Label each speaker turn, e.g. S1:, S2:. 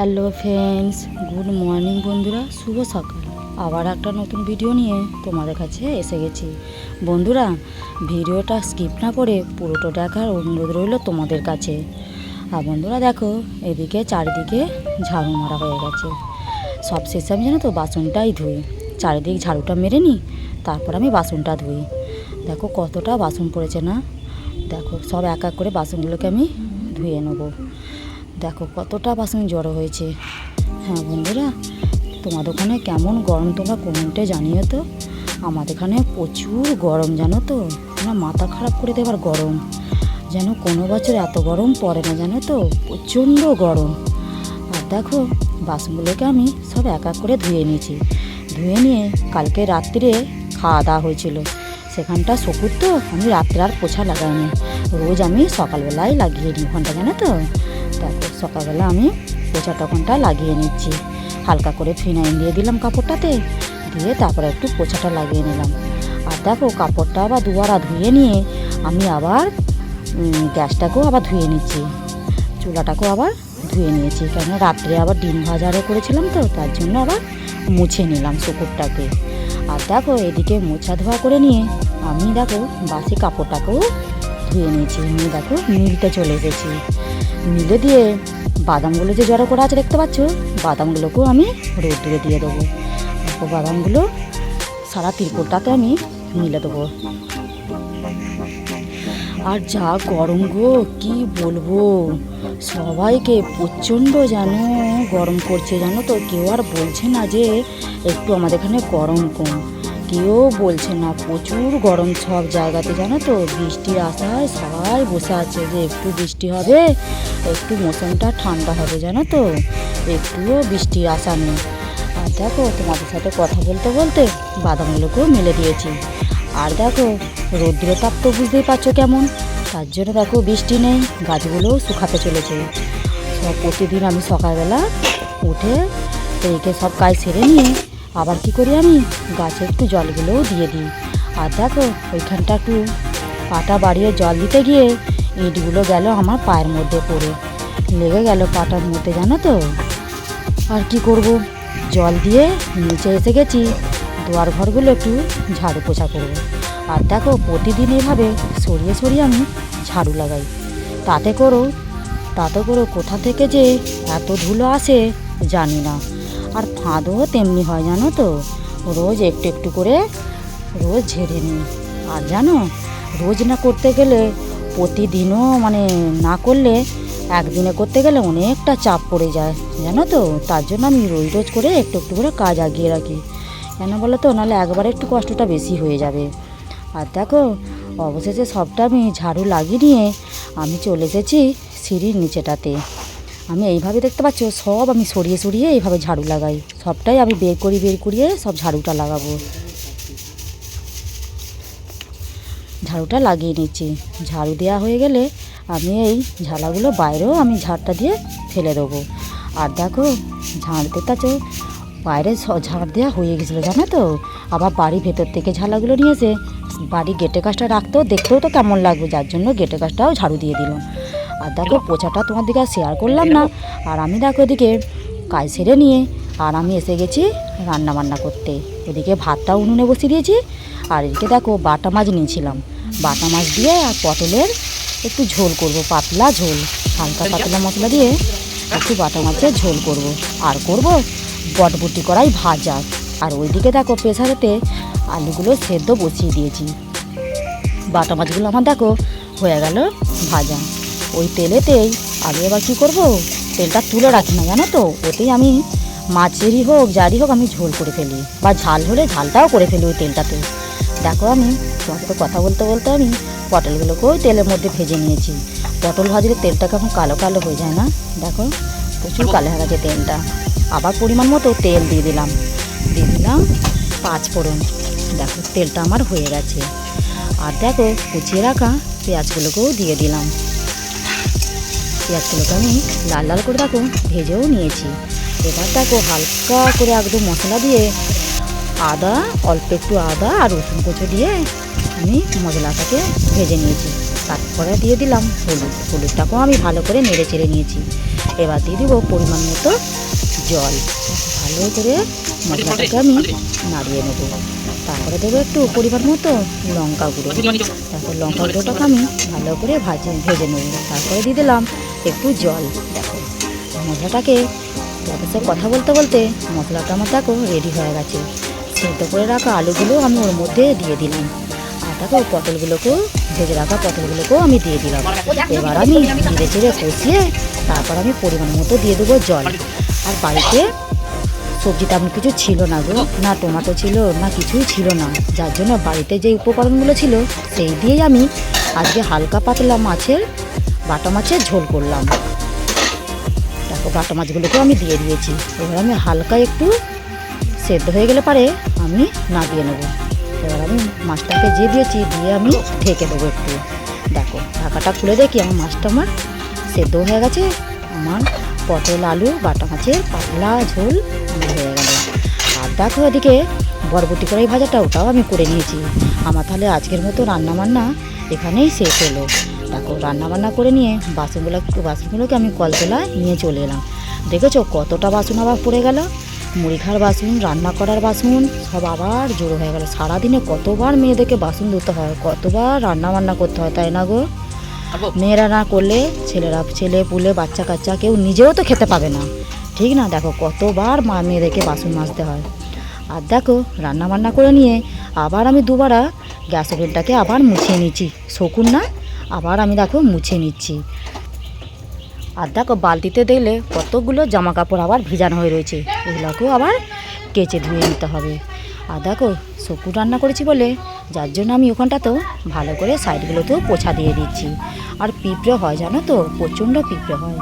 S1: Hello friends, good morning বন্ধুরা, শুভ সকাল। আবার একটা নতুন ভিডিও নিয়ে তোমাদের কাছে এসে গেছি। বন্ধুরা, ভিডিওটা স্কিপ না করে পুরোটা দেখার অনুরোধ রইল তোমাদের কাছে। আর বন্ধুরা দেখো, এদিকে চারিদিকে ঝাড়ু মারা হয়ে গেছে। সব শেষে আমি জানো তো বাসনটাই ধুই। চারিদিক ঝাড়ুটা মেরে নিই, তারপর আমি বাসনটা ধুই। দেখো কতটা বাসন পড়েছে না? দেখো সব এক এক করে বাসনগুলোকে আমি ধুয়ে নেব। দেখো, কতটা বাসন জড়ো হয়েছে। হ্যাঁ বন্ধুরা তোমাদের ওখানে কেমন গরম তোমরা কমেন্টে জানিও তো। আমাদের এখানে প্রচুর গরম, জানো তো? আমার মাথা খারাপ করে দেবার গরম। যেন কোনো বছর এত গরম পড়ে না, জানো তো? প্রচণ্ড গরম। আর দেখো, বাসনগুলোকে আমি সব এক এক করে ধুয়ে নিয়েছি। ধুয়ে নিয়ে কালকে রাত্রিরে খাওয়া দাওয়া হয়েছিল। সেখানটা শকুর তো, আমি রাত্রে আর পোছা লাগাইনি। রোজ আমি সকালবেলায় লাগিয়ে নিই ঘণ্টা, জানো তো? তারপর সকালবেলা আমি পোছা তখনটা লাগিয়ে নিচ্ছি। হালকা করে ফিনাইল দিয়ে দিলাম কাপড়টাতে। দিয়ে তারপরে একটু পোছাটা লাগিয়ে নিলাম। আর দেখো, কাপড়টা আবার দুবারা ধুয়ে নিয়ে আমি আবার গ্যাসটাকেও আবার ধুয়ে নিচ্ছি। চুলাটাকেও আবার ধুয়ে নিয়েছি। কেন রাত্রে আবার ডিম ভাজারও করেছিলাম তো, তার জন্য আবার মুছে নিলাম শুকুরটাকে। আর দেখো, এদিকে মোছা ধোয়া করে নিয়ে আমি দেখো বাসি কাপড়টাকেও ধুয়ে নিয়েছি। নিয়ে দেখো, মিলতে চলে এসেছি। মিলে দিয়ে বাদামগুলো যে জড়ো করা আছে দেখতে পাচ্ছ, বাদামগুলোকেও আমি রোদ্দুরে দিয়ে দেবো। বাদামগুলো সারা তিরপলটাতে আমি মিলে দেবো। আর যা গরম গো, কি বলব? সবাইকে প্রচণ্ড যেন গরম করছে জানো তো, কেউ আর বলছে না যে একটু আমাদের এখানে গরম কম। কেউ বলছে না প্রচুর গরম সব জায়গাতে, জানো তো? বৃষ্টির আশায় সবাই বসে আছে যে একটু বৃষ্টি হবে, একটু মৌসুমটা ঠান্ডা হবে, জানো তো? একটুও বৃষ্টির আশা নেই। আর দেখো, তোমাদের সাথে কথা বলতে বলতে বাদামগুলোকেও মেলে দিয়েছি। আর দেখো, রৌদ্রের তাপ তো বুঝতেই পারছ কেমন? তার জন্য দেখো বৃষ্টি নেই, গাছগুলোও শুকাতে চলেছে। সব প্রতিদিন আমি সকালবেলা উঠে এইকে সব কাজ সেরে নিয়ে আবার কি করি আমি? গাছে একটু জলগুলোও দিয়ে দিই। আর দেখো, ওইখানটা একটু পাটা বাড়িয়ে জল দিতে গিয়ে ইটগুলো গেল আমার পায়ের মধ্যে পড়ে। লেগে গেল পাটার মধ্যে, জানো তো? আর কি করব? জল দিয়ে নিচে এসে গেছি। দুয়ার ঘরগুলো একটু ঝাড়ু পোছা করব। আর দেখো, প্রতিদিন এভাবে সরিয়ে সরিয়ে আমি ঝাড়ু লাগাই। তাতে করো তাতে করো কোথা থেকে যে এত ধুলো আসে জানি না। আর ফাঁদও তেমনি হয়, জানো তো। রোজ একটু একটু করে রোজ ঝেড়ে নিই। আর জানো, রোজ না করতে গেলে প্রতিদিনও মানে না করলে একদিনে করতে গেলে অনেকটা চাপ পড়ে যায়, জানো তো। তার জন্য আমি রোজ রোজ করে একটু একটু করে কাজ আগিয়ে রাখি। কেন বলো তো? নাহলে একবারে একটু কষ্টটা বেশি হয়ে যাবে। আর দেখো, অবশেষে সবটা আমি ঝাড়ু লাগিয়ে নিয়ে আমি চলে এসেছি সিঁড়ির নিচেটাতে। আমি এইভাবে দেখতে পাচ্ছ সব আমি সরিয়ে সরিয়ে এইভাবে ঝাড়ু লাগাই। সবটাই আমি বের করি, বের করিয়ে সব ঝাড়ুটা লাগাবো। ঝাড়ুটা লাগিয়ে নিচ্ছি। ঝাড়ু দেওয়া হয়ে গেলে আমি এই ঝালাগুলো বাইরেও আমি ঝাড়টা দিয়ে ফেলে দেবো। আর দেখো, ঝাড় দিতে বাইরে ঝাড় দেওয়া হয়ে গেছিল, জানো তো? আবার বাড়ি ভেতর থেকে ঝালাগুলো নিয়ে এসে বাড়ি গেটে কাজটা রাখতেও দেখতেও তো কেমন লাগবে, যার জন্য গেটে কাজটাও ঝাড়ু দিয়ে দিলাম আর দেখো পোছাটা তোমার দিকে শেয়ার করলাম না। আর আমি দেখো এদিকে কাজ সেরে নিয়ে, আর আমি এসে গেছি রান্না বান্না করতে। এদিকে ভাতটা উনুনে বসিয়ে দিয়েছি, আর এদিকে দেখো বাটা মাছ নিয়েছিলাম। বাটা মাছ দিয়ে আর পটলের একটু ঝোল করব, পাতলা ঝোল। হালকা পাতলা মশলা দিয়ে একটু বাটা মাছের ঝোল করব। আর করব বটবুটি করাই ভাজা। আর ওইদিকে দেখো প্রেসারেতে আলুগুলো সেদ্ধ বসিয়ে দিয়েছি। বাটা মাছগুলো আমার দেখো হয়ে গেল ভাজা। ওই তেলেতেই। আমি এবার কী করব? তেলটা তুলে রাখি না, জানো তো? ওতেই আমি মাছেরই হোক, যারই হোক আমি ঝোল করে ফেলি। বা ঝাল হলে ঝালটাও করে ফেলি ওই তেলটাতে। দেখো আমি, তোমার সাথে কথা বলতে বলতে আমি পটলগুলোকেও তেলের মধ্যে ভেজে নিয়েছি। পটল ভাজলে তেলটা কেমন কালো কালো হয়ে যায় না? দেখো, প্রচুর কালো হয়ে গেছে তেলটা। আবার পরিমাণ মতো তেল দিয়ে দিলাম। দিয়ে দিলাম পাঁচ ফোড়ন। দেখো, তেলটা আমার হয়ে গেছে। আর দেখো, কুচিয়ে রাখা পেঁয়াজগুলোকেও দিয়ে দিলাম। পেঁয়াজগুলোকে আমি লাল লাল করে দেখো ভেজেও নিয়েছি। এবার দেখো হালকা করে একদম মশলা দিয়ে আদা, অল্প একটু আদা আর রসুন কুচো দিয়ে আমি মশলাটাকে ভেজে নিয়েছি। তারপরে দিয়ে দিলাম হলুদ। হলুদটাকেও আমি ভালো করে নেড়ে চেড়ে নিয়েছি। এবার দিয়ে দিব পরিমাণ মতো জল। ভালো করে মশলাটাকে আমি নাড়িয়ে নেব। তারপরে দেবো একটু পরিমাণ মতো লঙ্কা গুঁড়ো। তারপর লঙ্কা গুঁড়োটাকে আমি ভালো করে ভাজে ভেজে নেব। তারপরে দিয়ে দিলাম একটু জল দেখো। মশলাটাকে তোমাদের সাথে কথা বলতে বলতে মশলাটা আমার দেখো রেডি হয়ে গেছে। সেদ্ধ করে রাখা আলুগুলো আমি ওর মধ্যে দিয়ে দিলাম। আর দেখো পটলগুলোকেও, ভেজে রাখা পটলগুলোকেও আমি দিয়ে দিলাম। এবার আমি ধীরে ধীরে কষিয়ে তারপর আমি পরিমাণ মতো দিয়ে দেবো জল। আর বাড়িতে সবজি তেমন কিছু ছিল না গো, না টমেটো ছিল, না কিছুই ছিল না। যার জন্য বাড়িতে যে উপকরণগুলো ছিল, সেই দিয়েই আমি আজকে হালকা পাতলা মাছের বাটা মাছের ঝোল করলাম। দেখো বাটা মাছগুলোকেও আমি দিয়ে দিয়েছি। এবার আমি হালকা একটু সেদ্ধ হয়ে গেলে পারে আমি নামিয়ে নেব। এবার আমি মাছটাকে যে দিয়েছি, দিয়ে আমি ঢেকে দেবো একটু। দেখো, ঢাকাটা খুলে দেখি, আমার মাছটা আমার সেদ্ধ হয়ে গেছে। আমার পটল, আলু, বাটা মাছের পাতলা ঝোল হয়ে গেল। আর দেখো এদিকে বরবটি কড়াই ভাজাটা, ওটাও আমি করে নিয়েছি। আমার তাহলে আজকের মতো রান্না বান্না এখানেই শেষ হলো। দেখো রান্না বান্না করে নিয়ে বাসনগুলো বাসনগুলোকে আমি কল কলতলায় নিয়ে চলে এলাম। দেখেছ কতটা বাসন আবার পড়ে গেল? মুড়ি খাওয়ার বাসন রান্না করার বাসন সব আবার জোড়ো হয়ে গেল। সারাদিনে কতবার মেয়েদেরকে বাসন ধুতে হয় কতবার রান্না বান্না করতে হয় তাই না গো? মেয়েরা না করলে ছেলেরা ছেলে পুলে বাচ্চা কাচ্চা কেউ নিজেও তো খেতে পাবে না। ঠিক না? দেখো কতবার মা মেয়েদেরকে বাসন মাজতে হয়। আর দেখো রান্না বান্না করে নিয়ে আবার আমি দুবারা গ্যাস ওভেনটাকে আবার মুছিয়ে নিচ্ছি শকুন না আবার আমি দেখো মুছে নিচ্ছি। আর দেখো বালতিতে দিলে কতগুলো জামা কাপড় আবার ভিজানো হয়ে রয়েছে। ওগুলোকেও আবার কেচে ধুয়ে নিতে হবে। আর দেখো শকু রান্না করেছি বলে, যার জন্য আমি ওখানটাতেও ভালো করে সাইডগুলোতেও পোছা দিয়ে দিচ্ছি। আর পিঁপড়ে হয় জানো তো, প্রচণ্ড পিঁপড়ে হয়।